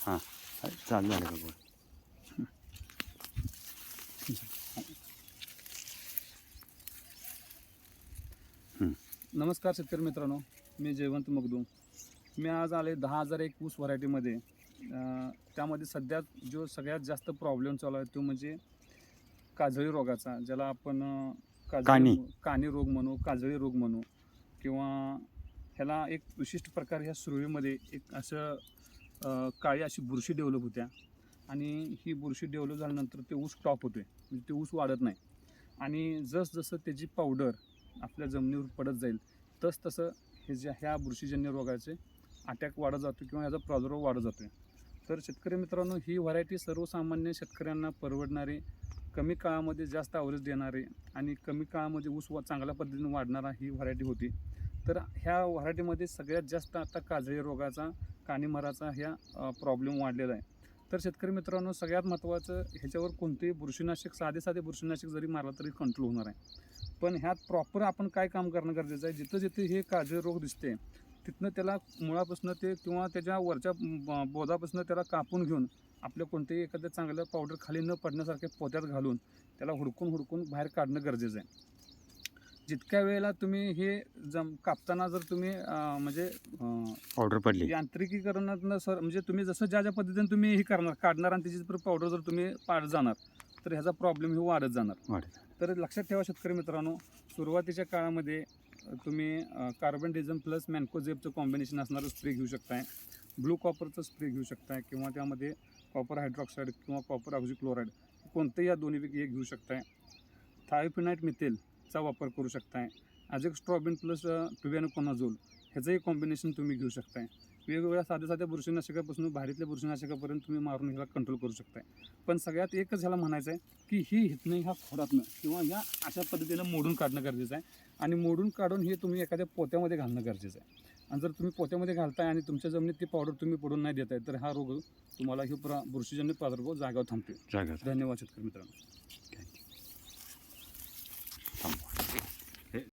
चालू झालं का बोल नमस्कार शेतकरी मित्रांनो मी जयवंत मगदूम. मी आज आले दहा हजार एक ऊस व्हरायटीमध्ये. अं, त्यामध्ये सध्या जो सगळ्यात जास्त प्रॉब्लेम चालू आहे तो म्हणजे काजळी रोगाचा ज्याला आपण काजळी- कानी. कानी रोग म्हणू काजळी रोग म्हणू किंवा ह्याला एक विशिष्ट प्रकार ह्या सुरळीमध्ये एक असं काळी अशी बुरशी डेव्हलप होत्या. आणि ही बुरशी डेव्हलप झाल्यानंतर ते ऊस टॉप होते म्हणजे ते ऊस वाढत नाही. आणि जसजसं त्याची पावडर आपल्या जमिनीवर पडत जाईल तस तसं हे ज्या ह्या बुरशीजन्य रोगाचे अटॅक वाढत जातो किंवा याचा प्रादुर्भाव वाढत जातो तर शेतकरी मित्रांनो ही व्हरायटी सर्वसामान्य शेतकऱ्यांना परवडणारी कमी काळामध्ये जास्त आवरेज देणारे आणि कमी काळामध्ये ऊस वा चांगल्या पद्धतीने वाढणारा ही व्हरायटी होती. तर ह्या व्हरायटीमध्ये सगळ्यात जास्त आता काजळी रोगाचा कानिमराचा ह्या प्रॉब्लेम वाढलेला आहे. तर शेतकरी मित्रांनो सगळ्यात महत्त्वाचं ह्याच्यावर कोणतेही बुरशीनाशक साधे साधे बुरशीनाशक जरी मारला तरी कंट्रोल होणार आहे. पण ह्यात प्रॉपर आपण काय काम करणं गरजेचं आहे? जिथं जिथे हे काजळी रोग दिसते तिथनं त्याला मुळापासून ते किंवा त्याच्या वरच्या ब- बोधापासून त्याला कापून घेऊन आपल्या कोणतेही एखाद्या चांगलं पावडर खाली न पडण्यासारख्या पोत्यात घालून त्याला हुडकून हुडकून बाहेर काढणं गरजेचं आहे. जितक्या वेळेला तुम्ही हे जम कापताना जर तुम्ही अं, म्हणजे अं, पावडर पडली. यांत्रिकीकरणातनं सर म्हणजे तुम्ही जसं ज्या ज्या पद्धतीने तुम्ही हे करणार काढणार आणि त्याची पावडर जर तुम्ही पाड जाणार तर ह्याचा प्रॉब्लेम हे वाढत जाणार. वाढत. तर लक्षात ठेवा शेतकरी मित्रांनो सुरुवातीच्या काळामध्ये अ, तुम्ही कार्बन डिझम प्लस मॅन्कोझेबचं कॉम्बिनेशन असणारं स्प्रे घेऊ शकताय ब्लू कॉपरचं स्प्रे घेऊ शकताय किंवा त्यामध्ये कॉपर हायड्रॉक्साईड किंवा कॉपर ऑक्झिक्लोराईड कोणतंही या दोन्हीपैकी एक घेऊ शकताय. थायोफिनाईट मिथेलचा वापर करू शकताय. अजेक स्ट्रॉबिन प्लस टुबॅनोकोनाझोल ह्याचंही कॉम्बिनेशन तुम्ही घेऊ शकताय. वेगवेगळ्या साध्या साध्या बुरशीनाशकापासून बाहेरीतल्या बुरशीनाशकापर्यंत तुम्ही मारून ह्याला कंट्रोल करू शकताय. पण सगळ्यात एकच ह्याला म्हणायचं आहे की ही हितनं ह्या खोडातनं किंवा ह्या अशा पद्धतीनं मोडून काढणं गरजेचं आहे. आणि मोडून काढून हे तुम्ही एखाद्या पोत्यामध्ये घालणं गरजेचं आहे. आणि जर तुम्ही पोत्यामध्ये घालताय आणि तुमच्या जमिनीत ती पावडर तुम्ही पडून नाही देताय तर हा रोग तुम्हाला हे प्रा बुरशीजन्य प्रादुर्भाव जागावर थांबते जागा धन्यवाद शेतकरी मित्रांनो.